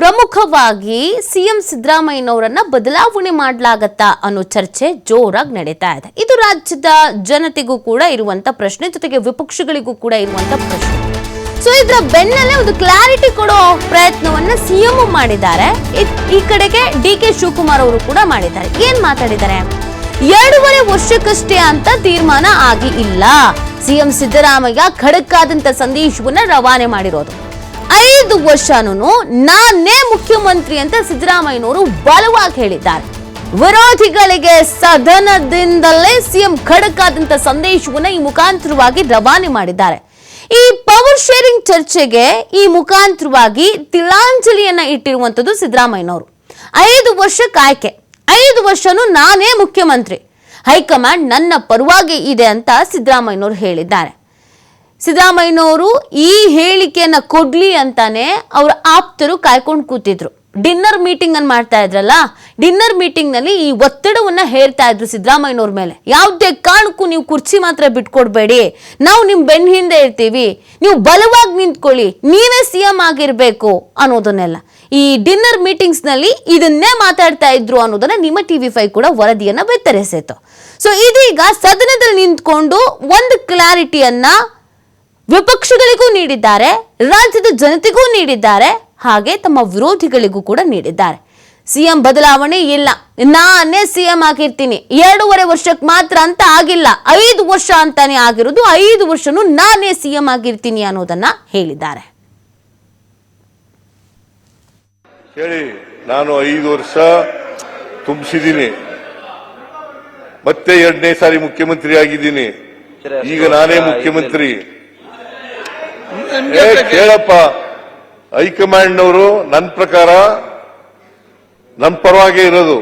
ಪ್ರಮುಖವಾಗಿ ಸಿಎಂ ಸಿದ್ದರಾಮಯ್ಯನವರನ್ನ ಬದಲಾವಣೆ ಮಾಡಲಾಗತ್ತಾ ಅನ್ನೋ ಚರ್ಚೆ ಜೋರಾಗಿ ನಡೀತಾ ಇದೆ. ಇದು ರಾಜ್ಯದ ಜನತೆಗೂ ಕೂಡ ಇರುವಂತ ಪ್ರಶ್ನೆ, ಜೊತೆಗೆ ವಿಪಕ್ಷಗಳಿಗೂ ಕೂಡ ಇರುವಂತ ಪ್ರಶ್ನೆ. ಸೊ ಇದರ ಬೆನ್ನಲ್ಲೇ ಒಂದು ಕ್ಲಾರಿಟಿ ಕೊಡೋ ಪ್ರಯತ್ನವನ್ನ ಸಿಎಂ ಮಾಡಿದ್ದಾರೆ. ಈ ಕಡೆಗೆ ಡಿ ಕೆ ಶಿವಕುಮಾರ್ ಅವರು ಕೂಡ ಮಾಡಿದ್ದಾರೆ. ಏನ್ ಮಾತಾಡಿದ್ದಾರೆ? ಎರಡೂವರೆ ವರ್ಷಕ್ಕಷ್ಟೇ ಅಂತ ತೀರ್ಮಾನ ಆಗಿ ಇಲ್ಲ. ಸಿಎಂ ಸಿದ್ದರಾಮಯ್ಯ ಖಡಕ್ಕಾದಂತ ಸಂದೇಶವನ್ನ ರವಾನೆ ಮಾಡಿರೋದು. ಐದು ವರ್ಷನೂ ನಾನೇ ಮುಖ್ಯಮಂತ್ರಿ ಅಂತ ಸಿದ್ದರಾಮಯ್ಯನವರು ಬಲವಾಗಿ ಹೇಳಿದ್ದಾರೆ. ವಿರೋಧಿಗಳಿಗೆ ಸದನದಿಂದಲೇ ಸಿಎಂ ಖಡಕ್ಕಾದಂತ ಸಂದೇಶವನ್ನ ಈ ಮುಖಾಂತರವಾಗಿ ರವಾನೆ ಮಾಡಿದ್ದಾರೆ. ಈ ಪವರ್ ಶೇರಿಂಗ್ ಚರ್ಚೆಗೆ ಈ ಮುಖಾಂತರವಾಗಿ ತಿಲಾಂಜಲಿಯನ್ನ ಇಟ್ಟಿರುವಂತದ್ದು ಸಿದ್ದರಾಮಯ್ಯನವರು. ಐದು ವರ್ಷ ಕಾಯ್ಕೆ. ಐದು ವರ್ಷನೂ ನಾನೇ ಮುಖ್ಯಮಂತ್ರಿ. ಹೈಕಮಾಂಡ್ ನನ್ನ ಪರವಾಗಿ ಇದೆ ಅಂತ ಸಿದ್ದರಾಮಯ್ಯನವರು ಹೇಳಿದ್ದಾರೆ. ಸಿದ್ದರಾಮಯ್ಯನವರು ಈ ಹೇಳಿಕೆಯನ್ನ ಕೊಡ್ಲಿ ಅಂತಾನೆ ಅವರ ಆಪ್ತರು ಕಾಯ್ಕೊಂಡು ಕೂತಿದ್ರು. ಡಿನ್ನರ್ ಮೀಟಿಂಗ್ ಅನ್ನು ಮಾಡ್ತಾ ಇದ್ರಲ್ಲ, ಡಿನ್ನರ್ ಮೀಟಿಂಗ್ನಲ್ಲಿ ಈ ಒತ್ತಡವನ್ನ ಹೇರ್ತಾ ಇದ್ರು ಸಿದ್ದರಾಮಯ್ಯನವ್ರ ಮೇಲೆ. ಯಾವುದೇ ಕಾರಣಕ್ಕೂ ನೀವು ಕುರ್ಚಿ ಮಾತ್ರ ಬಿಟ್ಕೊಡ್ಬೇಡಿ. ನಾವು ನಿಮ್ ಬೆನ್ ಹಿಂದೆ ಇರ್ತೀವಿ. ನೀವು ಬಲವಾಗಿ ನಿಂತ್ಕೊಳ್ಳಿ. ನೀವೇ ಸಿ ಎಂ ಆಗಿರ್ಬೇಕು ಅನ್ನೋದನ್ನೆಲ್ಲ. ಈ ಡಿನ್ನರ್ ಮೀಟಿಂಗ್ಸ್ನಲ್ಲಿ ಇದನ್ನೇ ಮಾತಾಡ್ತಾ ಇದ್ರು ಅನ್ನೋದನ್ನ ನಿಮ್ಮ ಟಿವಿ ಫೈವ್ ಕೂಡ ವರದಿಯನ್ನ ಬೆತ್ತರಿಸಿತು ಸೊ ಇದೀಗ ಸದನದಲ್ಲಿ ನಿಂತ್ಕೊಂಡು ಒಂದು ಕ್ಲಾರಿಟಿಯನ್ನ ವಿಪಕ್ಷಗಳಿಗೂ ನೀಡಿದ್ದಾರೆ, ರಾಜ್ಯದ ಜನತೆಗೂ ನೀಡಿದ್ದಾರೆ, ಹಾಗೆ ತಮ್ಮ ವಿರೋಧಿಗಳಿಗೂ ಕೂಡ ನೀಡಿದ್ದಾರೆ. ಸಿಎಂ ಬದಲಾವಣೆ ಇಲ್ಲ. ನಾನೇ ಸಿಎಂ ಆಗಿರ್ತೀನಿ. ಎರಡೂವರೆ ವರ್ಷಕ್ಕೆ ಮಾತ್ರ ಅಂತ ಆಗಿಲ್ಲ. ಐದು ವರ್ಷ ಅಂತಾನೆ ಆಗಿರೋದು, ಐದು ವರ್ಷನೂ ನಾನೇ ಸಿಎಂ ಆಗಿರ್ತೀನಿ ಅನ್ನೋದನ್ನ ಹೇಳಿದ್ದಾರೆ. ಹೇಳಿ ನಾನು ಐದು ವರ್ಷ ತುಂಬಿಸಿದ್ದೀನಿ. ಮತ್ತೆ ಎರಡನೇ ಸಾರಿ ಮುಖ್ಯಮಂತ್ರಿ ಆಗಿದ್ದೀನಿ ಈಗ ನಾನೇ ಮುಖ್ಯಮಂತ್ರಿ. ಕೇಳಪ್ಪ. ಹೈಕಮಾಂಡ್ನವರು ನನ್ನ ಪ್ರಕಾರ ನನ್ನ ಪರವಾಗಿ ಇರೋದು.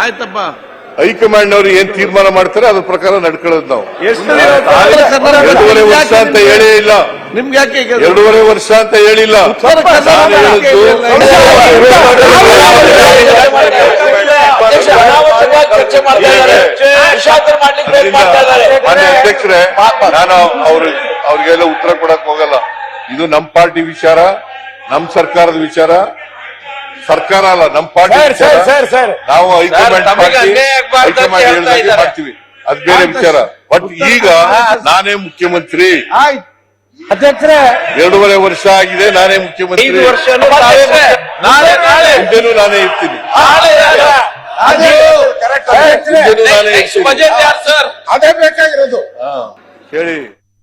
ಆಯ್ತಪ್ಪ. ಹೈಕಮಾಂಡ್ ಅವರು ಏನ್ ತೀರ್ಮಾನ ಮಾಡ್ತಾರೆ ಅದ್ರ ಪ್ರಕಾರ ನಡ್ಕೊಳ್ಳೋದು ನಾವು. ಎರಡೂವರೆ ವರ್ಷ ಅಂತ ಹೇಳೇ ಇಲ್ಲ ನಿಮ್ಗೆ ಎರಡೂವರೆ ವರ್ಷ ಅಂತ ಹೇಳಿಲ್ಲ. ಮಾನ್ಯ ಅಧ್ಯಕ್ಷರೇ ನಾನು ಅವ್ರ ಅವ್ರಿಗೆಲ್ಲ ಉತ್ತರ ಕೊಡಕ್ ಹೋಗಲ್ಲ. ಇದು ನಮ್ ಪಾರ್ಟಿ ವಿಚಾರ ನಮ್ ಸರ್ಕಾರದ ವಿಚಾರ. ಸರ್ಕಾರ ಅಲ್ಲ ನಮ್ ಪಾರ್ಟಿ ಸರ್, ವಿಚಾರ. Sir, sir, sir. ನಾವು ಹೈಕಮಾಂಡ್. ಮಾಡ್ತೀವಿ. ಅದ್ ಬೇರೆ ವಿಚಾರ. ಬಟ್ ಈಗ ನಾನೇ ಮುಖ್ಯಮಂತ್ರಿ. ಅಧ್ಯಕ್ಷರೇ. ಎರಡೂವರೆ ವರ್ಷ ಆಗಿದೆ ನಾನೇ ಮುಖ್ಯಮಂತ್ರಿ. ಮುಂದೆನೂ ನಾನೇ ಇರ್ತೀನಿ. ಬಜೆಟ್ ಯಾರು ಸರ್ ಅದೇ ಬೇಕಾಗಿರೋದು. ಹಾ. ಹೇಳಿ